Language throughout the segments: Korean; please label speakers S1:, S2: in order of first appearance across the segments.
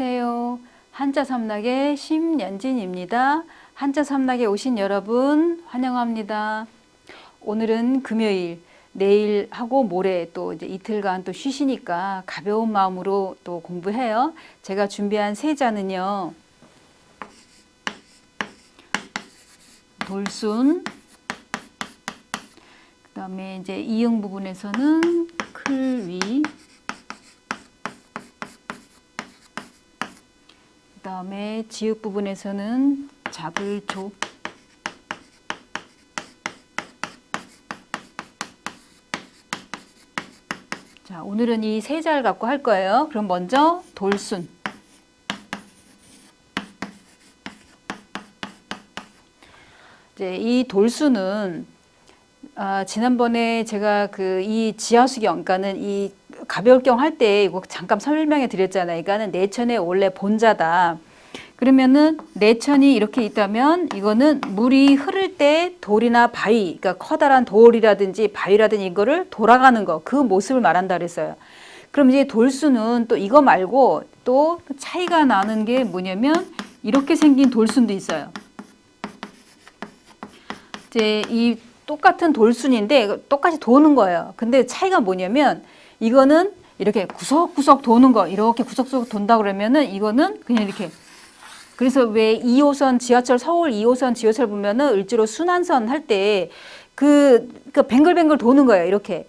S1: 안녕하세요. 한자 삼락의 심연진입니다. 한자 삼락에 오신 여러분 환영합니다. 오늘은 금요일, 내일 하고 모레 또 이제 이틀간 또 쉬시니까 가벼운 마음으로 또 공부해요. 제가 준비한 세자는요. 돌순, 그다음에 이제 이응 부분에서는 클위, 다음에 지읒 부분에서는 잡을 조, 자 오늘은 이 세 잘 갖고 할 거예요. 그럼 먼저 돌순. 이제 이 돌수는 아, 지난번에 제가 그 이 지하수경, 그러니까는 이 가벼울경 할 때 이거 잠깐 설명해 드렸잖아요. 그러니까는 내천의 원래 본자다. 그러면은 내천이 이렇게 있다면 이거는 물이 흐를 때 돌이나 바위, 그러니까 커다란 돌이라든지 바위라든지 이거를 돌아가는 거, 그 모습을 말한다 그랬어요. 그럼 이제 돌수는 또 이거 말고 또 차이가 나는 게 뭐냐면 이렇게 생긴 돌순도 있어요. 이제 이 똑같은 돌순인데 똑같이 도는 거예요. 근데 차이가 뭐냐면 이거는 이렇게 구석구석 도는 거 이렇게 구석구석 돈다 그러면은 이거는 그냥 이렇게 그래서 왜 2호선 지하철 서울 2호선 지하철 보면은 을지로 순환선 할 때 그 그 뱅글뱅글 도는 거예요. 이렇게.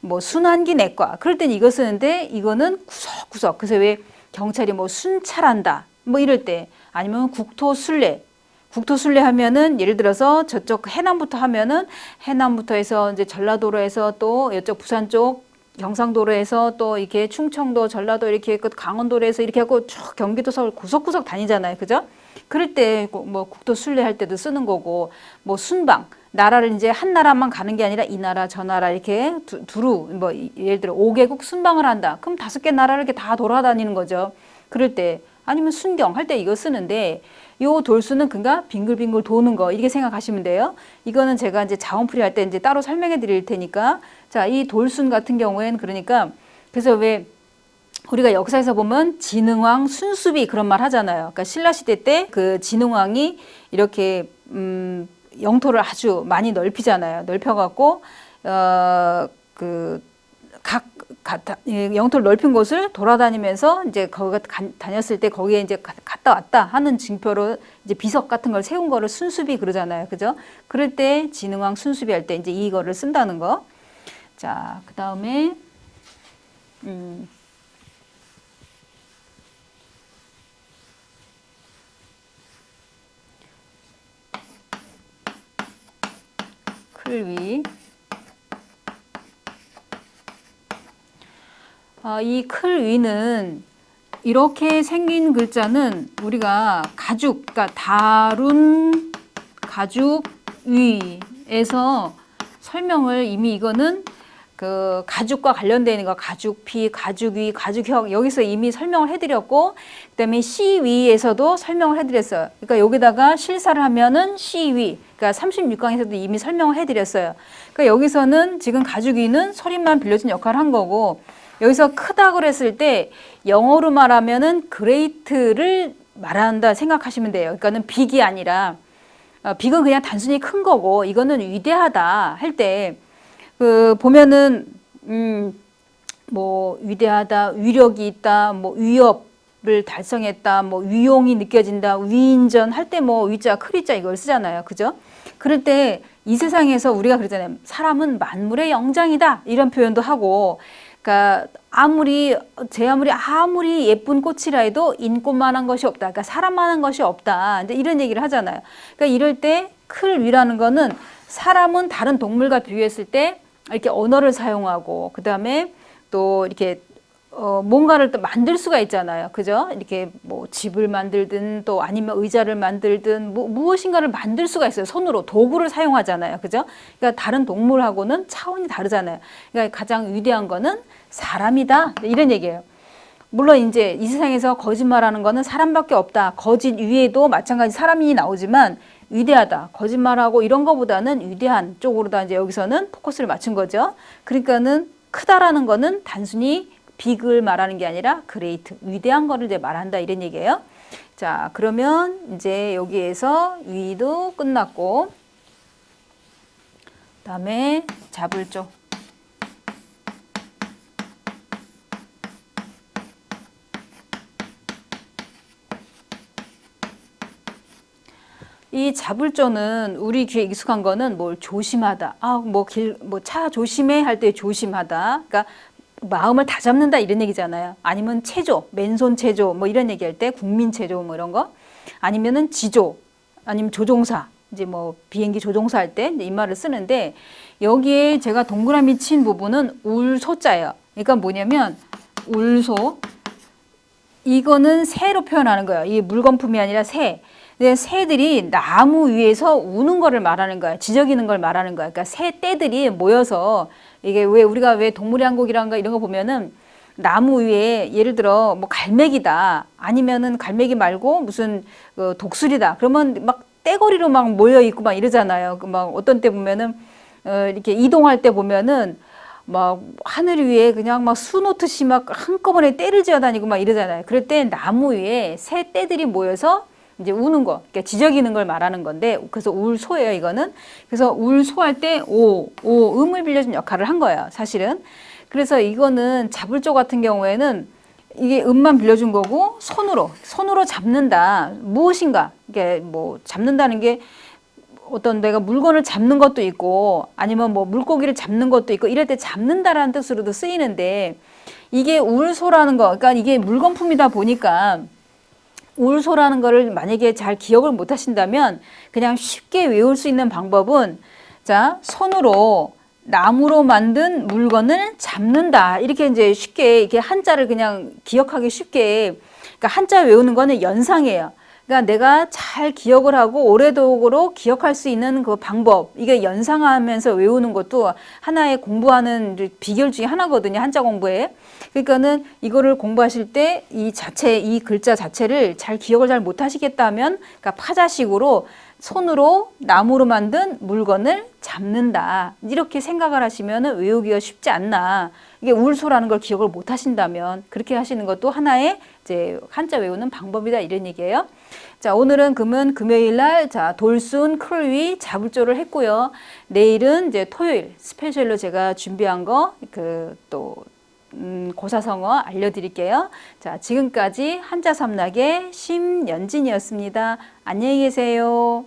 S1: 뭐 순환기 내과. 그럴 땐 이거 쓰는데 이거는 구석구석. 그래서 왜 경찰이 뭐 순찰한다. 뭐 이럴 때. 아니면 국토순례. 국토순례 하면은 예를 들어서 저쪽 해남부터 하면은 해남부터 해서 이제 전라도로 해서 또 이쪽 부산 쪽 경상도로 해서 또 이렇게 충청도 전라도 이렇게 그 강원도로 해서 이렇게 하고 쭉 경기도 서울 구석구석 다니잖아요. 그죠? 그럴 때 뭐 국토순례 할 때도 쓰는 거고 뭐 순방 나라를 이제 한 나라만 가는 게 아니라 이 나라 저 나라 이렇게 두, 두루 뭐 예를 들어 5개국 순방을 한다. 그럼 다섯 개 나라를 이렇게 다 돌아다니는 거죠. 그럴 때 아니면 순경 할 때 이거 쓰는데 요 돌수는 그가 빙글빙글 도는 거 이렇게 생각하시면 돼요. 이거는 제가 이제 자원풀이 할 때 이제 따로 설명해 드릴 테니까 자, 이 돌순 같은 경우에는 그러니까 그래서 왜 우리가 역사에서 보면 진흥왕 순수비 그런 말 하잖아요. 그러니까 신라 시대 때 그 진흥왕이 이렇게 음 영토를 아주 많이 넓히잖아요. 넓혀 갖고 어그 각 영토를 넓힌 곳을 돌아다니면서 이제 거기 다녔을 때 거기에 이제 갔다 왔다 하는 징표로 이제 비석 같은 걸 세운 거를 순수비 그러잖아요. 그죠? 그럴 때 진흥왕 순수비 할 때 이제 이거를 쓴다는 거. 자, 그 다음에, 음, 클위. 아, 이클 위는 이렇게 생긴 글자는 우리가 가죽, 그러니까 다룬 가죽 위에서 설명을 이미 이거는 그 가죽과 관련되어 있는 거 가죽피, 가죽위, 가죽혁 여기서 이미 설명을 해드렸고 그다음에 시위에서도 설명을 해드렸어요. 그러니까 여기다가 실사를 하면은 시위, 그러니까 36강에서도 이미 설명을 해드렸어요. 그러니까 여기서는 지금 가죽위는 소리만 빌려준 역할을 한 거고 여기서 크다 그랬을 때 영어로 말하면은 great를 말한다 생각하시면 돼요. 그러니까는 빅이 아니라 어, 빅은 그냥 단순히 큰 거고 이거는 위대하다 할 때 그 보면은 음 뭐 위대하다 위력이 있다 뭐 위협을 달성했다 뭐 위용이 느껴진다 위인전 할 때 뭐 위자 크리자 이걸 쓰잖아요. 그죠? 그럴 때 이 세상에서 우리가 그러잖아요. 사람은 만물의 영장이다. 이런 표현도 하고 그러니까 아무리 제 아무리 아무리 예쁜 꽃이라 해도 인꽃만한 것이 없다. 그러니까 사람만한 것이 없다. 이제 이런 얘기를 하잖아요. 그러니까 이럴 때 클 위라는 거는 사람은 다른 동물과 비교했을 때 이렇게 언어를 사용하고 그 다음에 또 이렇게 어, 뭔가를 또 만들 수가 있잖아요. 그죠? 이렇게 뭐 집을 만들든 또 아니면 의자를 만들든 뭐, 무엇인가를 만들 수가 있어요. 손으로 도구를 사용하잖아요. 그죠? 그러니까 다른 동물하고는 차원이 다르잖아요. 그러니까 가장 위대한 거는 사람이다. 이런 얘기예요. 물론 이제 이 세상에서 거짓말하는 거는 사람밖에 없다. 거짓 위에도 마찬가지 사람이 나오지만 위대하다. 거짓말하고 이런 거보다는 위대한 쪽으로 다 이제 여기서는 포커스를 맞춘 거죠. 그러니까는 크다라는 거는 단순히 빅을 말하는 게 아니라 그레이트, 위대한 거를 이제 말한다 이런 얘기예요. 자, 그러면 이제 여기에서 위도 끝났고 그다음에 잡을조. 이 잡을조는 우리 귀에 익숙한 거는 뭘 조심하다. 아, 뭐 길, 뭐 차 조심해 할 때 조심하다. 그러니까 마음을 다 잡는다 이런 얘기잖아요. 아니면 체조, 맨손 체조 뭐 이런 얘기할 때 국민 체조 뭐 이런 거. 아니면은 지조, 아니면 조종사. 이제 뭐 비행기 조종사 할 때 이 말을 쓰는데 여기에 제가 동그라미 친 부분은 울소자예요. 그러니까 뭐냐면 울소 이거는 새로 표현하는 거예요. 이 물건품이 아니라 새. 근데 새들이 나무 위에서 우는 거를 말하는 거야. 지저귀는 걸 말하는 거야. 그러니까 새 떼들이 모여서 이게 왜 우리가 왜 동물의 한국이란가 이런 거 보면은 나무 위에 예를 들어 뭐 갈매기다 아니면은 갈매기 말고 무슨 그 독수리다 그러면 막 떼거리로 막 모여 있고 막 이러잖아요. 그 막 어떤 때 보면은 어 이렇게 이동할 때 보면은 막 하늘 위에 그냥 막 수놓듯이 막 한꺼번에 떼를 지어 다니고 막 이러잖아요. 그럴 때 나무 위에 새 떼들이 모여서 이제 우는 거, 그러니까 지저귀는 걸 말하는 건데, 그래서 울소예요, 이거는. 그래서 울소할 때 오, 오, 음을 빌려준 역할을 한 거예요, 사실은. 그래서 이거는 잡을조 같은 경우에는 이게 음만 빌려준 거고, 손으로, 손으로 잡는다. 무엇인가. 이게 뭐, 잡는다는 게 어떤 내가 물건을 잡는 것도 있고, 아니면 뭐 물고기를 잡는 것도 있고, 이럴 때 잡는다라는 뜻으로도 쓰이는데, 이게 울소라는 거, 그러니까 이게 물건품이다 보니까, 울소라는 거를 만약에 잘 기억을 못 하신다면 그냥 쉽게 외울 수 있는 방법은 자, 손으로 나무로 만든 물건을 잡는다. 이렇게 이제 쉽게 이렇게 한자를 그냥 기억하기 쉽게 그러니까 한자 외우는 거는 연상이에요. 그러니까 내가 잘 기억을 하고 오래도록 기억할 수 있는 그 방법 이게 연상하면서 외우는 것도 하나의 공부하는 비결 중에 하나거든요 한자 공부에. 그러니까는 이거를 공부하실 때 이 자체 이 글자 자체를 잘 기억을 잘 못하시겠다면 그러니까 파자식으로 손으로 나무로 만든 물건을 잡는다 이렇게 생각을 하시면 외우기가 쉽지 않나 이게 울소라는 걸 기억을 못 하신다면 그렇게 하시는 것도 하나의 이제 한자 외우는 방법이다 이런 얘기예요. 자, 오늘은 금은 금요일 날 자, 돌순, 크루이, 자불조를 했고요. 내일은 이제 토요일 스페셜로 제가 준비한 거 그또 음, 고사성어 알려드릴게요. 자, 지금까지 한자 삼락의 심연진이었습니다. 안녕히 계세요.